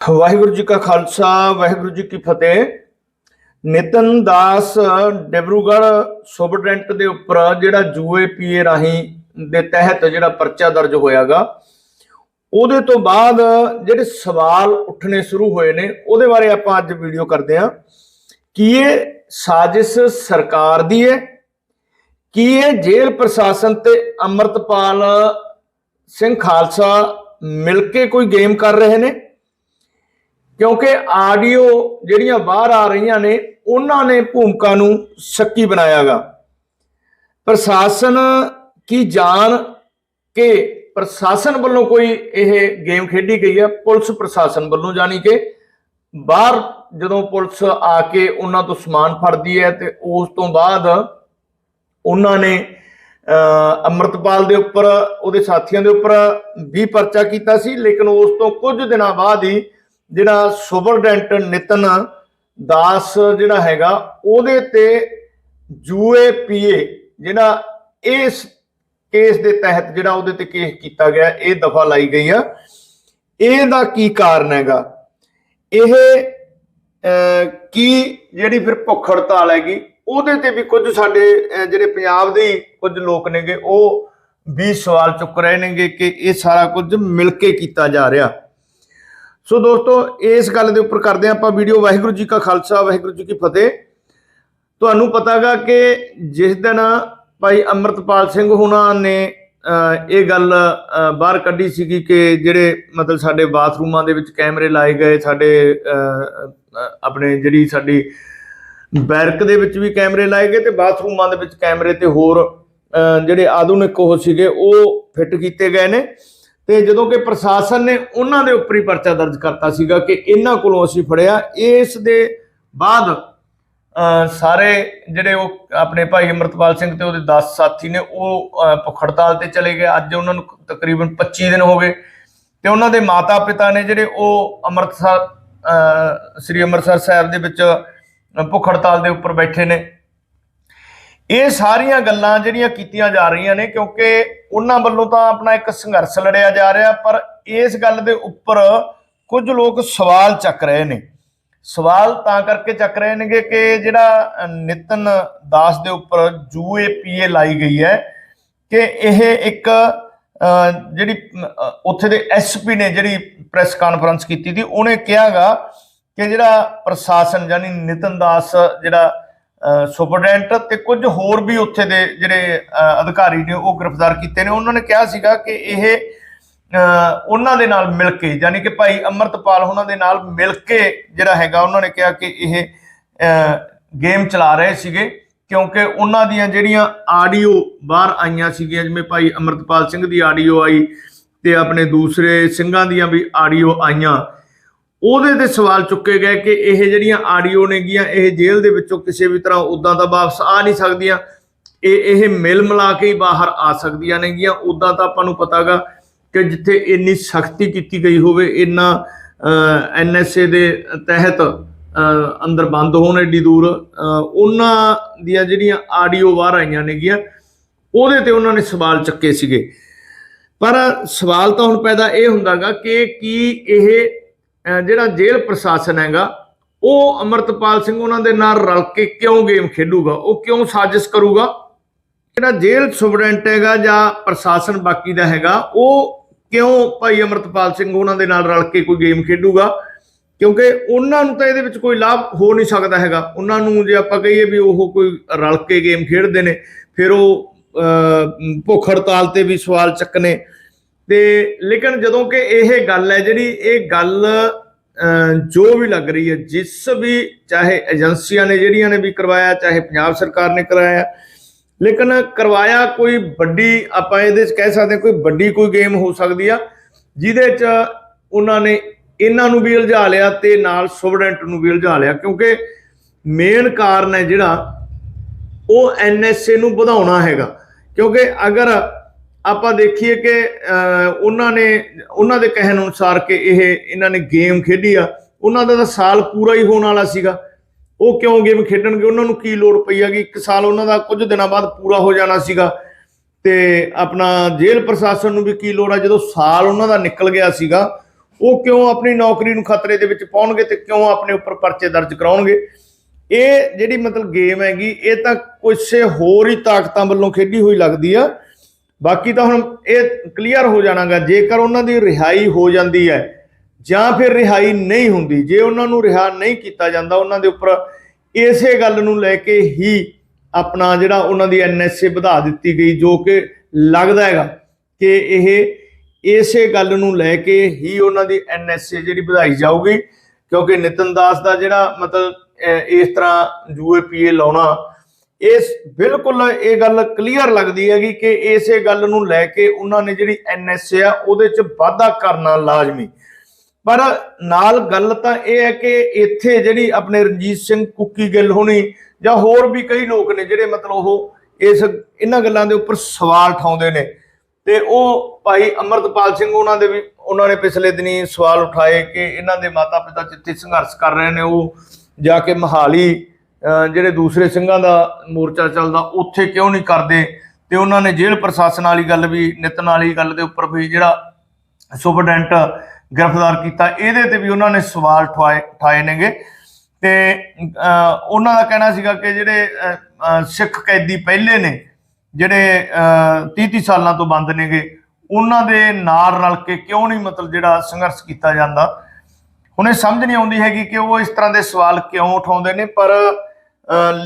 ਵਾਹਿਗੁਰੂ ਜੀ ਕਾ ਖਾਲਸਾ, ਵਾਹਿਗੁਰੂ ਜੀ ਕੀ ਫਤਿਹ। ਨਿਤਨ ਦਾਸ ਡਿਬਰੂਗੜ੍ਹ ਸੁਬਡੈਂਟ ਦੇ ਉੱਪਰ ਜਿਹੜਾ ਜੂਏ ਪੀਏ ਰਾਹੀਂ ਦੇ ਤਹਿਤ ਜਿਹੜਾ ਪਰਚਾ ਦਰਜ ਹੋਇਆਗਾ, ਉਹਦੇ ਤੋਂ ਬਾਅਦ ਜਿਹੜੇ ਸਵਾਲ ਉੱਠਣੇ ਸ਼ੁਰੂ ਹੋਏ ਨੇ, ਉਹਦੇ ਬਾਰੇ ਆਪਾਂ ਅੱਜ ਵੀਡੀਓ ਕਰਦੇ ਹਾਂ ਕੀ ਇਹ ਸਾਜ਼ਿਸ਼ ਸਰਕਾਰ ਦੀ ਹੈ ਕੀ ਇਹ ਜੇਲ੍ਹ ਪ੍ਰਸ਼ਾਸਨ ਤੇ ਅੰਮ੍ਰਿਤਪਾਲ ਸਿੰਘ ਖਾਲਸਾ ਮਿਲ ਕੇ ਕੋਈ ਗੇਮ ਕਰ ਰਹੇ ਨੇ? ਕਿਉਂਕਿ ਆਡੀਓ ਜਿਹੜੀਆਂ ਬਾਹਰ ਆ ਰਹੀਆਂ ਨੇ ਉਹਨਾਂ ਨੇ ਭੂਮਿਕਾ ਨੂੰ ਸ਼ੱਕੀ ਬਣਾਇਆਗਾ। ਪ੍ਰਸ਼ਾਸਨ ਕੀ ਜਾਣ ਕੇ ਪ੍ਰਸ਼ਾਸਨ ਵੱਲੋਂ ਕੋਈ ਇਹ ਗੇਮ ਖੇਡੀ ਗਈ ਹੈ? ਪੁਲਿਸ ਪ੍ਰਸ਼ਾਸਨ ਵੱਲੋਂ ਜਾਣੀ ਕਿ ਬਾਹਰ ਜਦੋਂ ਪੁਲਿਸ ਆ ਕੇ ਉਹਨਾਂ ਤੋਂ ਸਮਾਨ ਫੜਦੀ ਹੈ ਤੇ ਉਸ ਤੋਂ ਬਾਅਦ ਉਹਨਾਂ ਨੇ ਅਹ, ਅੰਮ੍ਰਿਤਪਾਲ ਦੇ ਉੱਪਰ ਉਹਦੇ ਸਾਥੀਆਂ ਦੇ ਉੱਪਰ ਵੀ ਪਰਚਾ ਕੀਤਾ ਸੀ ਲੇਕਿਨ ਉਸ ਤੋਂ ਕੁਝ ਦਿਨਾਂ ਬਾਅਦ ਹੀ ਜਿਹੜਾ ਸੁਪਰਡੈਂਟ ਨਿਤਨ ਦਾਸ ਜਿਹੜਾ ਹੈਗਾ ਉਹਦੇ ਤੇ ਜੂਏ ਪੀਏ ਜਿਹੜਾ ਇਸ ਕੇਸ ਦੇ ਤਹਿਤ ਜਿਹੜਾ ਉਹਦੇ ਤੇ ਕੇਸ ਕੀਤਾ ਗਿਆ ਇਹ ਦਫਾ ਲਾਈ ਗਈ ਆ। ਇਹਦਾ ਕੀ ਕਾਰਨ ਹੈਗਾ? ਇਹ ਅਹ, ਕੀ ਜਿਹੜੀ ਫਿਰ ਭੁੱਖ ਹੜਤਾਲ ਹੈਗੀ ਉਹਦੇ ਤੇ ਵੀ ਕੁਝ ਸਾਡੇ ਜਿਹੜੇ ਪੰਜਾਬ ਦੇ ਹੀ ਕੁਝ ਲੋਕ ਨੇਗੇ ਉਹ ਵੀ ਸਵਾਲ ਚੁੱਕ ਰਹੇ ਨੇਗੇ ਕਿ ਇਹ ਸਾਰਾ ਕੁਝ ਮਿਲ ਕੇ ਕੀਤਾ ਜਾ ਰਿਹਾ। ਸੋ ਦੋਸਤੋ, ਇਸ ਗੱਲ ਦੇ ਉੱਪਰ ਕਰਦੇ ਹਾਂ ਆਪਾਂ ਵੀਡੀਓ। ਵਾਹਿਗੁਰੂ ਜੀ ਕਾ ਖਾਲਸਾ, ਵਾਹਿਗੁਰੂ ਜੀ ਕੀ ਫਤਿਹ। ਤੁਹਾਨੂੰ ਪਤਾਗਾ ਕਿ ਜਿਸ ਦਿਨ ਭਾਈ ਅਮਰਤਪਾਲ ਸਿੰਘ ਹੁਣਾਂ ਨੇ ਇਹ ਗੱਲ ਬਾਹਰ ਕੱਢੀ ਸੀਗੀ ਕਿ ਜਿਹੜੇ ਮਤਲਬ ਸਾਡੇ ਬਾਥਰੂਮਾਂ ਦੇ ਵਿੱਚ ਕੈਮਰੇ ਲਾਏ ਗਏ, ਸਾਡੇ ਆਪਣੇ ਜਿਹੜੀ ਸਾਡੀ ਬੈਰਕ ਦੇ ਵਿੱਚ ਵੀ ਕੈਮਰੇ ਲਾਏ ਗਏ ਤੇ ਬਾਥਰੂਮਾਂ ਦੇ ਵਿੱਚ ਕੈਮਰੇ ਤੇ ਹੋਰ ਜਿਹੜੇ ਆਧੁਨਿਕ ਉਹ ਸੀਗੇ, ਉਹ ਫਿੱਟ ਕੀਤੇ ਗਏ ਨੇ। ਤੇ ਜਦੋਂ ਕਿ ਪ੍ਰਸ਼ਾਸਨ ਨੇ ਉਹਨਾਂ ਦੇ ਉੱਪਰ ਹੀ ਪਰਚਾ ਦਰਜ ਕਰਤਾ ਸੀਗਾ ਕਿ ਇਹਨਾਂ ਕੋਲੋਂ ਅਸੀਂ ਫੜਿਆ, ਇਸ ਦੇ ਬਾਅਦ ਸਾਰੇ ਜਿਹੜੇ ਉਹ ਆਪਣੇ ਭਾਈ ਅਮਰਤਪਾਲ ਸਿੰਘ ਤੇ ਉਹਦੇ 10 ਸਾਥੀ ਨੇ, ਉਹ ਭੁੱਖ ਹੜਤਾਲ ਤੇ ਚਲੇ ਗਏ। ਅੱਜ ਉਹਨਾਂ ਨੂੰ ਤਕਰੀਬਨ 25 ਦਿਨ ਹੋ ਗਏ ਤੇ ਉਹਨਾਂ ਦੇ ਮਾਤਾ ਪਿਤਾ ਨੇ ਜਿਹੜੇ ਉਹ ਅੰਮ੍ਰਿਤਸਰ ਸ੍ਰੀ ਅੰਮ੍ਰਿਤਸਰ ਸਾਹਿਬ ਦੇ ਵਿੱਚ ਭੁੱਖ ਹੜਤਾਲ ਦੇ ਉੱਪਰ ਬੈਠੇ ਨੇ। ਇਹ ਸਾਰੀਆਂ ਗੱਲਾਂ ਜਿਹੜੀਆਂ ਕੀਤੀਆਂ ਜਾ ਰਹੀਆਂ ਨੇ, ਕਿਉਂਕਿ ਉਹਨਾਂ ਵੱਲੋਂ ਤਾਂ ਆਪਣਾ ਇੱਕ ਸੰਘਰਸ਼ ਲੜਿਆ ਜਾ ਰਿਹਾ, ਪਰ ਇਸ ਗੱਲ ਦੇ ਉੱਪਰ ਕੁਝ ਲੋਕ ਸਵਾਲ ਚੱਕ ਰਹੇ ਨੇ। ਸਵਾਲ ਤਾਂ ਕਰਕੇ ਚੱਕ ਰਹੇ ਨੇਗੇ ਕਿ ਜਿਹੜਾ ਨਿਤਨ ਦਾਸ ਦੇ ਉੱਪਰ ਜੂਏ ਪੀਏ ਲਾਈ ਗਈ ਹੈ ਕਿ ਇਹ ਇੱਕ ਜਿਹੜੀ ਉੱਥੇ ਦੇ ਐਸਪੀ ਨੇ ਜਿਹੜੀ ਪ੍ਰੈਸ ਕਾਨਫਰੰਸ ਕੀਤੀ ਸੀ, ਉਹਨੇ ਕਿਹਾਗਾ ਕਿ ਜਿਹੜਾ ਪ੍ਰਸ਼ਾਸਨ ਯਾਨੀ ਨਿਤਨ ਦਾਸ ਜਿਹੜਾ ਸੁਪਰਡੈਂਟ ਤੇ ਕੁਝ ਹੋਰ ਵੀ ਉੱਥੇ ਦੇ ਜਿਹੜੇ ਅਧਿਕਾਰੀ ਨੇ ਉਹ ਗ੍ਰਿਫਤਾਰ ਕੀਤੇ ਨੇ। ਉਹਨਾਂ ਨੇ ਕਿਹਾ ਸੀਗਾ ਕਿ ਇਹ ਉਹਨਾਂ ਦੇ ਨਾਲ ਮਿਲ ਕੇ, ਯਾਨੀ ਕਿ ਭਾਈ ਅਮਰਤਪਾਲ ਉਹਨਾਂ ਦੇ ਨਾਲ ਮਿਲ ਕੇ ਜਿਹੜਾ ਹੈਗਾ, ਉਹਨਾਂ ਨੇ ਕਿਹਾ ਕਿ ਇਹ ਗੇਮ ਚਲਾ ਰਹੇ ਸੀਗੇ। ਕਿਉਂਕਿ ਉਹਨਾਂ ਦੀਆਂ ਜਿਹੜੀਆਂ ਆਡੀਓ ਬਾਹਰ ਆਈਆਂ ਸੀਗੀਆਂ, ਜਿਵੇਂ ਭਾਈ ਅਮਰਤਪਾਲ ਸਿੰਘ ਦੀ ਆਡੀਓ ਆਈ ਤੇ ਆਪਣੇ ਦੂਸਰੇ ਸਿੰਘਾਂ ਦੀਆਂ ਵੀ ਆਡੀਓ ਆਈਆਂ। ਉਹਦੇ ਤੇ ਸਵਾਲ ਚੁੱਕੇ ਗਏ ਕਿ ਇਹ ਜਿਹੜੀਆਂ ਆਡੀਓ ਨੇਗੀਆਂ ਇਹ ਜੇਲ੍ਹ ਦੇ ਵਿੱਚੋਂ ਕਿਸੇ ਵੀ ਤਰ੍ਹਾਂ ਉਦਾਂ ਤਾਂ ਵਾਪਸ ਆ ਨਹੀਂ ਸਕਦੀਆਂ। ਇਹ ਇਹ ਮਿਲ ਮਿਲਾ ਕੇ ਹੀ ਬਾਹਰ ਆ ਸਕਦੀਆਂ ਨੇਗੀਆਂ ਉਦਾਂ ਤਾਂ ਆਪਾਂ ਨੂੰ ਪਤਾਗਾ ਕਿ ਜਿੱਥੇ ਇੰਨੀ ਸਖਤੀ ਕੀਤੀ ਗਈ ਹੋਵੇ, ਇੰਨਾ ਐਨਐਸਏ ਦੇ ਤਹਿਤ ਅੰਦਰ ਬੰਦ ਹੋਣ ਏਡੀ ਦੂਰ ਉਹਨਾਂ ਦੀਆਂ ਜਿਹੜੀਆਂ ਆਡੀਓ ਬਾਹਰ ਆਈਆਂ ਨੇਗੀਆਂ ਉਹਦੇ ਤੇ ਉਹਨਾਂ ਨੇ ਸਵਾਲ ਚੱਕੇ ਸੀਗੇ। ਪਰ ਸਵਾਲ ਤਾਂ ਹੁਣ ਪੈਦਾ ਇਹ ਹੁੰਦਾਗਾ ਕਿ ਕੀ ਇਹ ਜਿਹੜਾ ਜੇਲ੍ਹ ਪ੍ਰਸ਼ਾਸਨ ਹੈਗਾ ਉਹ ਅਮਰਤਪਾਲ ਸਿੰਘ ਉਹਨਾਂ ਦੇ ਨਾਲ ਰਲ ਕੇ ਕਿਉਂ ਗੇਮ ਖੇਡੂਗਾ? ਉਹ ਕਿਉਂ ਸਾਜ਼ਿਸ਼ ਕਰੂਗਾ? ਜਿਹੜਾ ਜੇਲ੍ਹ ਸੁਪਰਡੈਂਟ ਹੈਗਾ ਜਾਂ ਪ੍ਰਸ਼ਾਸਨ ਬਾਕੀ ਦਾ ਹੈਗਾ ਉਹ ਕਿਉਂ ਭਾਈ ਅਮਰਤਪਾਲ ਸਿੰਘ ਉਹਨਾਂ ਦੇ ਨਾਲ ਰਲ ਕੇ ਕੋਈ ਗੇਮ ਖੇਡੂਗਾ? ਕਿਉਂਕਿ ਉਹਨਾਂ ਨੂੰ ਤਾਂ ਇਹਦੇ ਵਿੱਚ ਕੋਈ ਲਾਭ ਹੋ ਨਹੀਂ ਸਕਦਾ ਹੈਗਾ। ਉਹਨਾਂ ਨੂੰ ਜੇ ਆਪਾਂ ਕਹੀਏ ਵੀ ਉਹ ਕੋਈ ਰਲ ਕੇ ਗੇਮ ਖੇਡਦੇ ਨੇ ਫਿਰ ਉਹ ਅਹ, ਭੁੱਖ ਹੜਤਾਲ ਤੇ ਵੀ ਸਵਾਲ ਚੱਕਨੇ। ਤੇ ਲੇਕਿਨ ਜਦੋਂ ਕਿ ਇਹ ਗੱਲ ਹੈ ਜਿਹੜੀ, ਇਹ ਗੱਲ ਜੋ ਵੀ ਲੱਗ ਰਹੀ ਹੈ, ਜਿਸ ਵੀ ਚਾਹੇ ਏਜੰਸੀਆਂ ਨੇ ਜਿਹੜੀਆਂ ਨੇ ਵੀ ਕਰਵਾਇਆ, ਚਾਹੇ ਪੰਜਾਬ ਸਰਕਾਰ ਨੇ ਕਰਾਇਆ ਲੇਕਿਨ ਕਰਵਾਇਆ ਕੋਈ ਵੱਡੀ, ਆਪਾਂ ਇਹਦੇ ਚ ਕਹਿ ਸਕਦੇ ਹਾਂ ਕੋਈ ਵੱਡੀ ਕੋਈ ਗੇਮ ਹੋ ਸਕਦੀ ਆ, ਜਿਹਦੇ ਚ ਉਹਨਾਂ ਨੇ ਇਹਨਾਂ ਨੂੰ ਵੀ ਉਲਝਾ ਲਿਆ ਤੇ ਨਾਲ ਸੁਬਡੈਂਟ ਨੂੰ ਵੀ ਉਲਝਾ ਲਿਆ, ਕਿਉਂਕਿ ਮੇਨ ਕਾਰਨ ਹੈ ਜਿਹੜਾ, ਉਹ ਐਨਐਸਏ ਨੂੰ ਵਧਾਉਣਾ ਹੈਗਾ। ਕਿਉਂਕਿ ਅਗਰ ਆਪਾਂ ਦੇਖੀਏ ਕਿ ਉਹਨਾਂ ਨੇ, ਉਹਨਾਂ ਦੇ ਕਹਿਣ ਅਨੁਸਾਰ ਕਿ ਇਹ ਇਹਨਾਂ ਨੇ ਗੇਮ ਖੇਡੀ ਆ। ਉਹਨਾਂ ਦਾ ਤਾਂ ਸਾਲ ਪੂਰਾ ਹੀ ਹੋਣ ਵਾਲਾ ਸੀਗਾ। ਉਹ ਕਿਉਂ ਗੇਮ ਖੇਡਣਗੇ? ਉਹਨਾਂ ਨੂੰ ਕੀ ਲੋੜ ਪਈ ਹੈਗੀ? ਇੱਕ ਸਾਲ ਉਹਨਾਂ ਦਾ ਕੁਝ ਦਿਨਾਂ ਬਾਅਦ ਪੂਰਾ ਹੋ ਜਾਣਾ ਸੀਗਾ। ਤੇ ਆਪਣਾ ਜੇਲ੍ਹ ਪ੍ਰਸ਼ਾਸਨ ਨੂੰ ਵੀ ਕੀ ਲੋੜ ਆ? ਜਦੋਂ ਸਾਲ ਉਹਨਾਂ ਦਾ ਨਿਕਲ ਗਿਆ ਸੀਗਾ, ਉਹ ਕਿਉਂ ਆਪਣੀ ਨੌਕਰੀ ਨੂੰ ਖਤਰੇ ਦੇ ਵਿੱਚ ਪਾਉਣਗੇ ਤੇ ਕਿਉਂ ਆਪਣੇ ਉੱਪਰ ਪਰਚੇ ਦਰਜ ਕਰਾਉਣਗੇ? ਇਹ ਜਿਹੜੀ ਮਤਲਬ ਗੇਮ ਹੈਗੀ, ਇਹ ਤਾਂ ਕਿਸੇ ਹੋਰ ਹੀ ਤਾਕਤਾਂ ਵੱਲੋਂ ਖੇਡੀ ਹੋਈ ਲੱਗਦੀ ਆ। ਬਾਕੀ ਤਾਂ ਹੁਣ ਇਹ ਕਲੀਅਰ ਹੋ ਜਾਣਾਗਾ, ਜੇਕਰ ਉਹਨਾਂ ਦੀ ਰਿਹਾਈ ਹੋ ਜਾਂਦੀ ਹੈ, ਜਾਂ ਫਿਰ ਰਿਹਾਈ ਨਹੀਂ ਹੁੰਦੀ, ਜੇ ਉਹਨਾਂ ਨੂੰ ਰਿਹਾ ਨਹੀਂ ਕੀਤਾ ਜਾਂਦਾ, ਉਹਨਾਂ ਦੇ ਉੱਪਰ ਇਸੇ ਗੱਲ ਨੂੰ ਲੈ ਕੇ ਹੀ ਆਪਣਾ ਜਿਹੜਾ ਉਹਨਾਂ ਦੀ ਐਨਐਸਏ ਵਧਾ ਦਿੱਤੀ ਗਈ, ਜੋ ਕਿ ਲੱਗਦਾ ਹੈਗਾ ਕਿ ਇਹ ਇਸੇ ਗੱਲ ਨੂੰ ਲੈ ਕੇ ਹੀ ਉਹਨਾਂ ਦੀ ਐਨਐਸਏ ਜਿਹੜੀ ਵਧਾਈ ਜਾਊਗੀ, ਕਿਉਂਕਿ ਨਿਤਨ ਦਾਸ ਦਾ ਜਿਹੜਾ ਮਤਲਬ ਇਸ ਤਰ੍ਹਾਂ ਯੂਏਪੀਏ ਲਾਉਣਾ ਇਸ ਬਿਲਕੁਲ ਇਹ ਗੱਲ ਕਲੀਅਰ ਲੱਗਦੀ ਹੈਗੀ ਕਿ ਇਸੇ ਗੱਲ ਨੂੰ ਲੈ ਕੇ ਉਹਨਾਂ ਨੇ ਜਿਹੜੀ ਐਨਐਸਏ ਆ, ਉਹਦੇ ਚ ਵਾਧਾ ਕਰਨਾ ਲਾਜ਼ਮੀ। ਪਰ ਨਾਲ ਗੱਲ ਤਾਂ ਇਹ ਹੈ ਕਿ ਇੱਥੇ ਜਿਹੜੀ ਆਪਣੇ ਰਣਜੀਤ ਸਿੰਘ ਕੁੱਕੀ ਗਿੱਲ ਹੋਣੀ ਜਾਂ ਹੋਰ ਵੀ ਕਈ ਲੋਕ ਨੇ ਜਿਹੜੇ ਮਤਲਬ ਉਹ ਇਸ ਇਹਨਾਂ ਗੱਲਾਂ ਦੇ ਉੱਪਰ ਸਵਾਲ ਉਠਾਉਂਦੇ ਨੇ। ਤੇ ਉਹ ਭਾਈ ਅਮਰਤਪਾਲ ਸਿੰਘ ਉਹਨਾਂ ਦੇ ਵੀ ਉਹਨਾਂ ਨੇ ਪਿਛਲੇ ਦਿਨੀ ਸਵਾਲ ਉਠਾਏ ਕਿ ਇਹਨਾਂ ਦੇ ਮਾਤਾ ਪਿਤਾ ਜਿੱਥੇ ਸੰਘਰਸ਼ ਕਰ ਰਹੇ ਨੇ ਉਹ ਜਾ ਕੇ ਮਹਾਲੀ ਜਿਹੜੇ ਦੂਸਰੇ ਸਿੰਘਾਂ ਦਾ ਮੋਰਚਾ ਚੱਲਦਾ, ਉੱਥੇ ਕਿਉਂ ਨਹੀਂ ਕਰਦੇ? ਤੇ ਉਹਨਾਂ ਨੇ ਜੇਲ੍ਹ ਪ੍ਰਸ਼ਾਸਨ ਵਾਲੀ ਗੱਲ ਵੀ, ਨਿਤਨ ਵਾਲੀ ਗੱਲ ਦੇ ਉੱਪਰ ਵੀ ਜਿਹੜਾ ਸੁਪਰਡੈਂਟ ਗ੍ਰਿਫਤਾਰ ਕੀਤਾ, ਇਹਦੇ ਤੇ ਵੀ ਉਹਨਾਂ ਨੇ ਸਵਾਲ ਠਾਏ ਠਾਏ ਨੇਗੇ। ਤੇ ਉਹਨਾਂ ਦਾ ਕਹਿਣਾ ਸੀਗਾ ਕਿ ਜਿਹੜੇ ਸਿੱਖ ਕੈਦੀ ਪਹਿਲੇ ਨੇ, ਜਿਹੜੇ 30 30 ਸਾਲਾਂ ਤੋਂ ਬੰਦ ਨੇਗੇ, ਉਹਨਾਂ ਦੇ ਨਾਲ ਰਲ ਕੇ ਕਿਉਂ ਨਹੀਂ ਮਤਲਬ ਜਿਹੜਾ ਸੰਘਰਸ਼ ਕੀਤਾ ਜਾਂਦਾ? ਹੁਣ ਇਹ ਸਮਝ ਨਹੀਂ ਆਉਂਦੀ ਹੈਗੀ ਕਿ ਉਹ ਇਸ ਤਰ੍ਹਾਂ ਦੇ ਸਵਾਲ ਕਿਉਂ ਉਠਾਉਂਦੇ ਨੇ, ਪਰ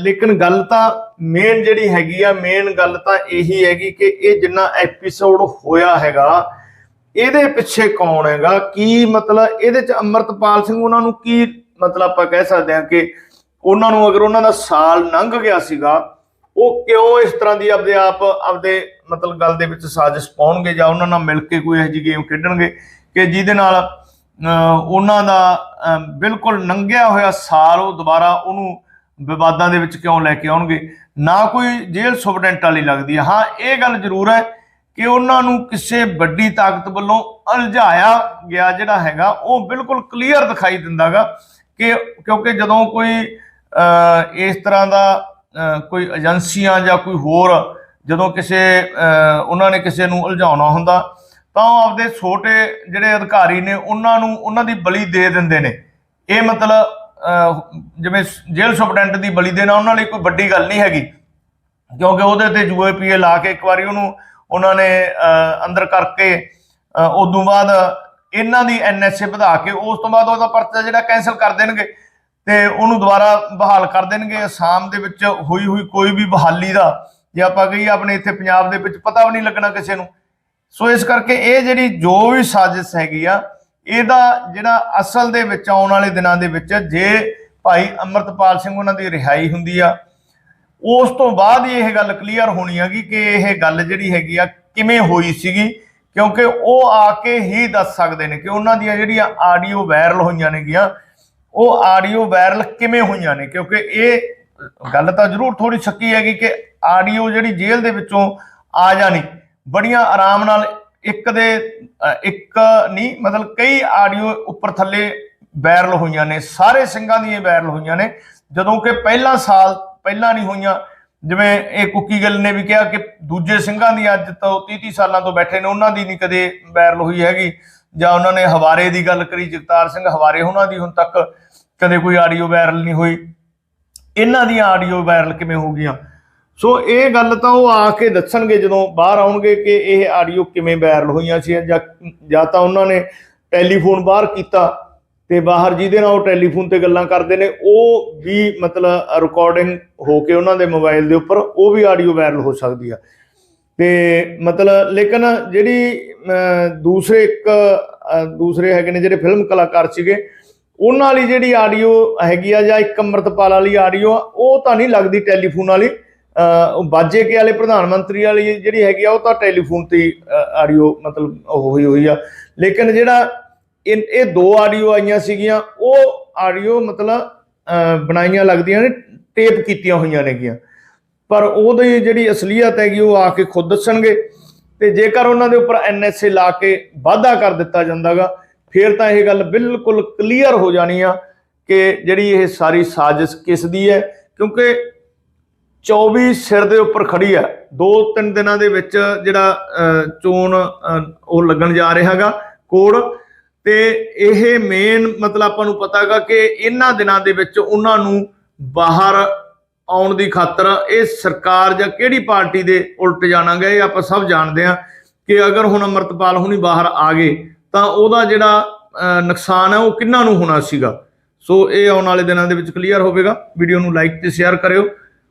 ਲੇਕਿਨ ਗੱਲ ਤਾਂ ਮੇਨ ਜਿਹੜੀ ਹੈਗੀ ਆ ਮੇਨ ਗੱਲ ਤਾਂ ਇਹੀ ਹੈਗੀ ਕਿ ਇਹ ਜਿੰਨਾ ਐਪੀਸੋਡ ਹੋਇਆ ਹੈਗਾ, ਇਹਦੇ ਪਿੱਛੇ ਕੌਣ ਹੈਗਾ? ਕੀ ਮਤਲਬ ਇਹਦੇ ਚ ਅਮਰਤਪਾਲ ਸਿੰਘ ਉਹਨਾਂ ਨੂੰ ਕੀ ਮਤਲਬ ਆਪਾਂ ਕਹਿ ਸਕਦੇ ਹਾਂ ਕਿ ਉਹਨਾਂ ਨੂੰ ਅਗਰ ਉਹਨਾਂ ਦਾ ਸਾਲ ਲੰਘ ਗਿਆ ਸੀਗਾ, ਉਹ ਕਿਉਂ ਇਸ ਤਰ੍ਹਾਂ ਦੀ ਆਪਦੇ ਆਪ, ਆਪਦੇ ਮਤਲਬ ਗੱਲ ਦੇ ਵਿੱਚ ਸਾਜ਼ਿਸ਼ ਪਾਉਣਗੇ ਜਾਂ ਉਹਨਾਂ ਨਾਲ ਮਿਲ ਕੇ ਕੋਈ ਇਹੋ ਜਿਹੀ ਗੇਮ ਖੇਡਣਗੇ ਕਿ ਜਿਹਦੇ ਨਾਲ ਉਹਨਾਂ ਦਾ ਬਿਲਕੁਲ ਨੰਗਿਆ ਹੋਇਆ ਸਾਲ ਉਹ ਦੁਬਾਰਾ ਉਹਨੂੰ ਵਿਵਾਦਾਂ ਦੇ ਵਿੱਚ ਕਿਉਂ ਲੈ ਕੇ ਆਉਣਗੇ? ਨਾ ਕੋਈ ਜੇਲ੍ਹ ਸੁਪਰਡੈਂਟ ਵਾਲੀ ਲੱਗਦੀ ਹੈ ਹਾਂ ਇਹ ਗੱਲ ਜ਼ਰੂਰ ਹੈ ਕਿ ਉਹਨਾਂ ਨੂੰ ਕਿਸੇ ਵੱਡੀ ਤਾਕਤ ਵੱਲੋਂ ਉਲਝਾਇਆ ਗਿਆ ਜਿਹੜਾ ਹੈਗਾ ਉਹ ਬਿਲਕੁਲ ਕਲੀਅਰ ਦਿਖਾਈ ਦਿੰਦਾਗਾ ਕਿ ਕਿਉਂਕਿ ਜਦੋਂ ਕੋਈ ਅਹ, ਇਸ ਤਰ੍ਹਾਂ ਦਾ ਕੋਈ ਏਜੰਸੀਆਂ ਜਾਂ ਕੋਈ ਹੋਰ ਜਦੋਂ ਕਿਸੇ ਉਹਨਾਂ ਨੇ ਕਿਸੇ ਨੂੰ ਉਲਝਾਉਣਾ ਹੁੰਦਾ ਤਾਂ ਉਹ ਆਪਦੇ ਛੋਟੇ ਜਿਹੜੇ ਅਧਿਕਾਰੀ ਨੇ ਉਹਨਾਂ ਨੂੰ ਉਹਨਾਂ ਦੀ ਬਲੀ ਦੇ ਦਿੰਦੇ ਨੇ। ਇਹ ਮਤਲਬ ਜਿਵੇਂ ਜੇਲ੍ਹ ਸੁਪਰਡੈਂਟ ਦੀ ਬਲੀ ਦੇਣਾ ਉਹਨਾਂ ਲਈ ਕੋਈ ਵੱਡੀ ਗੱਲ ਨਹੀਂ ਹੈਗੀ। ਕਿਉਂਕਿ ਉਹਦੇ ਤੇ ਯੂਏਪੀਏ ਲਾ ਕੇ ਇੱਕ ਵਾਰੀ ਉਹਨੂੰ ਉਹਨਾਂ ਨੇ ਅੰਦਰ ਕਰਕੇ ਅਹ, ਉਦੋਂ ਬਾਅਦ ਇਹਨਾਂ ਦੀ ਐਨਐਸਏ ਵਧਾ ਕੇ ਉਸ ਤੋਂ ਬਾਅਦ ਉਹਦਾ ਪਰਚਾ ਜਿਹੜਾ ਕੈਨਸਲ ਕਰ ਦੇਣਗੇ ਤੇ ਉਹਨੂੰ ਦੁਬਾਰਾ ਬਹਾਲ ਕਰ ਦੇਣਗੇ। ਅਸਾਮ ਦੇ ਵਿੱਚ ਹੋਈ ਹੋਈ ਕੋਈ ਵੀ ਬਹਾਲੀ ਦਾ ਜੇ ਆਪਾਂ ਕਹੀਏ ਆਪਣੇ ਇੱਥੇ ਪੰਜਾਬ ਦੇ ਵਿੱਚ ਪਤਾ ਵੀ ਨਹੀਂ ਲੱਗਣਾ ਕਿਸੇ ਨੂੰ। ਸੋ ਇਸ ਕਰਕੇ ਇਹ ਜਿਹੜੀ ਜੋ ਵੀ ਸਾਜ਼ਿਸ਼ ਹੈਗੀ ਆ ਇਹਦਾ ਜਿਹੜਾ ਅਸਲ ਦੇ ਵਿੱਚ ਆਉਣ ਵਾਲੇ ਦਿਨਾਂ ਦੇ ਵਿੱਚ ਜੇ ਭਾਈ ਅਮਰਤਪਾਲ ਸਿੰਘ ਉਹਨਾਂ ਦੀ ਰਿਹਾਈ ਹੁੰਦੀ ਆ, ਉਸ ਤੋਂ ਬਾਅਦ ਹੀ ਇਹ ਗੱਲ ਕਲੀਅਰ ਹੋਣੀ ਹੈਗੀ ਕਿ ਇਹ ਗੱਲ ਜਿਹੜੀ ਹੈਗੀ ਆ ਕਿਵੇਂ ਹੋਈ ਸੀਗੀ, ਕਿਉਂਕਿ ਉਹ ਆ ਕੇ ਹੀ ਦੱਸ ਸਕਦੇ ਨੇ ਕਿ ਉਹਨਾਂ ਦੀਆਂ ਜਿਹੜੀਆਂ ਆਡੀਓ ਵਾਇਰਲ ਹੋਈਆਂ ਨੇਗੀਆਂ ਉਹ ਆਡੀਓ ਵਾਇਰਲ ਕਿਵੇਂ ਹੋਈਆਂ ਨੇ, ਕਿਉਂਕਿ ਇਹ ਗੱਲ ਤਾਂ ਜ਼ਰੂਰ ਥੋੜੀ ਸ਼ੱਕੀ ਹੈਗੀ ਕਿ ਆਡੀਓ ਜਿਹੜੀ ਜੇਲ੍ਹ ਦੇ ਵਿੱਚੋਂ ਆ ਜਾਣੀ, ਬੜੀਆਂ ਆਰਾਮ ਨਾਲ ਇੱਕ ਦੇ ਇੱਕ ਨਹੀਂ, ਮਤਲਬ ਕਈ ਆਡੀਓ ਉੱਪਰ ਥੱਲੇ ਵਾਇਰਲ ਹੋਈਆਂ ਨੇ, ਸਾਰੇ ਸਿੰਘਾਂ ਦੀਆਂ ਵਾਇਰਲ ਹੋਈਆਂ ਨੇ, ਜਦੋਂ ਕਿ ਪਹਿਲਾ ਸਾਲ ਪਹਿਲਾਂ ਨਹੀਂ ਹੋਈਆਂ। ਜਿਵੇਂ ਇਹ ਕੁੱਕੀ ਗੱਲ ਨੇ ਵੀ ਕਿਹਾ ਕਿ ਦੂਜੇ ਸਿੰਘਾਂ ਦੀ ਅੱਜ ਤੋਂ 30 30 ਸਾਲਾਂ ਤੋਂ ਬੈਠੇ ਨੇ, ਉਹਨਾਂ ਦੀ ਨਹੀਂ ਕਦੇ ਵਾਇਰਲ ਹੋਈ ਹੈਗੀ। ਜਾਂ ਉਹਨਾਂ ਨੇ ਹਵਾਰੇ ਦੀ ਗੱਲ ਕਰੀ, ਜਗਤਾਰ ਸਿੰਘ ਹਵਾਰੇ ਉਹਨਾਂ ਦੀ ਹੁਣ ਤੱਕ ਕਦੇ ਕੋਈ ਆਡੀਓ ਵਾਇਰਲ ਨਹੀਂ ਹੋਈ। ਇਹਨਾਂ ਦੀਆਂ ਆਡੀਓ ਵਾਇਰਲ ਕਿਵੇਂ ਹੋ ਗਈਆਂ? ਸੋ ਇਹ ਗੱਲ ਤਾਂ ਉਹ ਆ ਕੇ ਦੱਸਣਗੇ ਜਦੋਂ ਬਾਹਰ ਆਉਣਗੇ ਕਿ ਇਹ ਆਡੀਓ ਕਿਵੇਂ ਵਾਇਰਲ ਹੋਈਆਂ ਸੀ ਜਾਂ ਜਾਂ ਤਾਂ ਉਹਨਾਂ ਨੇ ਟੈਲੀਫੋਨ ਬਾਹਰ ਕੀਤਾ ਤੇ ਬਾਹਰ ਜਿਹਦੇ ਨਾਲ ਉਹ ਟੈਲੀਫੋਨ ਤੇ ਗੱਲਾਂ ਕਰਦੇ ਨੇ, ਉਹ ਵੀ ਮਤਲਬ ਰਿਕਾਰਡਿੰਗ ਹੋ ਕੇ ਉਹਨਾਂ ਦੇ ਮੋਬਾਈਲ ਦੇ ਉੱਪਰ ਉਹ ਵੀ ਆਡੀਓ ਵਾਇਰਲ ਹੋ ਸਕਦੀ ਆ। ਤੇ ਮਤਲਬ ਲੇਕਿਨ ਜਿਹੜੀ ਦੂਸਰੇ ਇੱਕ ਦੂਸਰੇ ਹੈਗੇ ਨੇ ਜਿਹੜੇ ਫਿਲਮ ਕਲਾਕਾਰ ਸੀਗੇ, ਉਹਨਾਂ ਵਾਲੀ ਜਿਹੜੀ ਆਡੀਓ ਹੈਗੀ ਆ ਜਾਂ ਇੱਕ ਅੰਮ੍ਰਿਤਪਾਲ ਵਾਲੀ ਆਡੀਓ ਆ, ਉਹ ਤਾਂ ਨਹੀਂ ਲੱਗਦੀ ਟੈਲੀਫੋਨ ਵਾਲੀ। ਬਾਜੇ ਕੇ ਵਾਲੇ ਪ੍ਰਧਾਨ ਮੰਤਰੀ ਵਾਲੀ ਜਿਹੜੀ ਹੈਗੀ ਆ, ਉਹ ਤਾਂ ਟੈਲੀਫੋਨ ਤੇ ਆਡੀਓ ਮਤਲਬ ਉਹ ਹੋਈ ਹੋਈ ਆ। ਲੇਕਿਨ ਜਿਹੜਾ ਇਹ ਇਹ ਦੋ ਆਡੀਓ ਆਈਆਂ ਸੀਗੀਆਂ, ਉਹ ਆਡੀਓ ਮਤਲਬ ਬਣਾਈਆਂ ਲੱਗਦੀਆਂ ਨੇ ਟੇਪ ਕੀਤੀਆਂ ਹੋਈਆਂ ਨੇਗੀਆਂ। ਪਰ ਉਹਦੀ ਜਿਹੜੀ ਅਸਲੀਅਤ ਹੈਗੀ, ਉਹ ਆ ਕੇ ਖੁਦ ਦੱਸਣਗੇ। ਤੇ ਜੇਕਰ ਉਹਨਾਂ ਦੇ ਉੱਪਰ ਐਨਐਸਏ ਲਾ ਕੇ ਵਾਅਦਾ ਕਰ ਦਿੱਤਾ ਜਾਂਦਾਗਾ, ਫਿਰ ਤਾਂ ਇਹ ਗੱਲ ਬਿਲਕੁਲ ਕਲੀਅਰ ਹੋ ਜਾਣੀ ਆ ਕਿ ਜਿਹੜੀ ਇਹ ਸਾਰੀ ਸਾਜ਼ਿਸ਼ ਕਿਸ ਦੀ ਹੈ, ਕਿਉਂਕਿ 24 ਸਿਰ ਦੇ ਉੱਪਰ ਖੜੀ ਹੈ ਦੋ ਤਿੰਨ ਦਿਨਾਂ ਦੇ ਵਿੱਚ ਜਿਹੜਾ ਅਹ, ਚੋਣ ਉਹ ਲੱਗਣ ਜਾ ਰਿਹਾ ਹੈਗਾ ਕੋੜ ਤੇ ਇਹ ਮੇਨ ਮਤਲਬ ਆਪਾਂ ਨੂੰ ਪਤਾ ਹੈਗਾ ਕਿ ਇਹਨਾਂ ਦਿਨਾਂ ਦੇ ਵਿੱਚ ਉਹਨਾਂ ਨੂੰ ਬਾਹਰ ਆਉਣ ਦੀ ਖਾਤਰ ਇਹ ਸਰਕਾਰ ਜਾਂ ਕਿਹੜੀ ਪਾਰਟੀ ਦੇ ਉਲਟ ਜਾਣਾਂਗੇ ਇਹ ਆਪਾਂ ਸਭ ਜਾਣਦੇ ਹਾਂ ਕਿ ਅਗਰ ਹੁਣ ਅਮਰਤਪਾਲ ਹੁਣੀ ਬਾਹਰ ਆ ਗਏ ਤਾਂ ਉਹਦਾ ਜਿਹੜਾ ਅਹ, ਨੁਕਸਾਨ ਹੈ ਉਹ ਕਿੰਨਾ ਨੂੰ ਹੋਣਾ ਸੀਗਾ। ਸੋ ਇਹ ਆਉਣ ਵਾਲੇ ਦਿਨਾਂ ਦੇ ਵਿੱਚ ਕਲੀਅਰ ਹੋਵੇਗਾ। ਵੀਡੀਓ ਨੂੰ ਲਾਈਕ ਤੇ ਸ਼ੇਅਰ ਕਰਿਓ।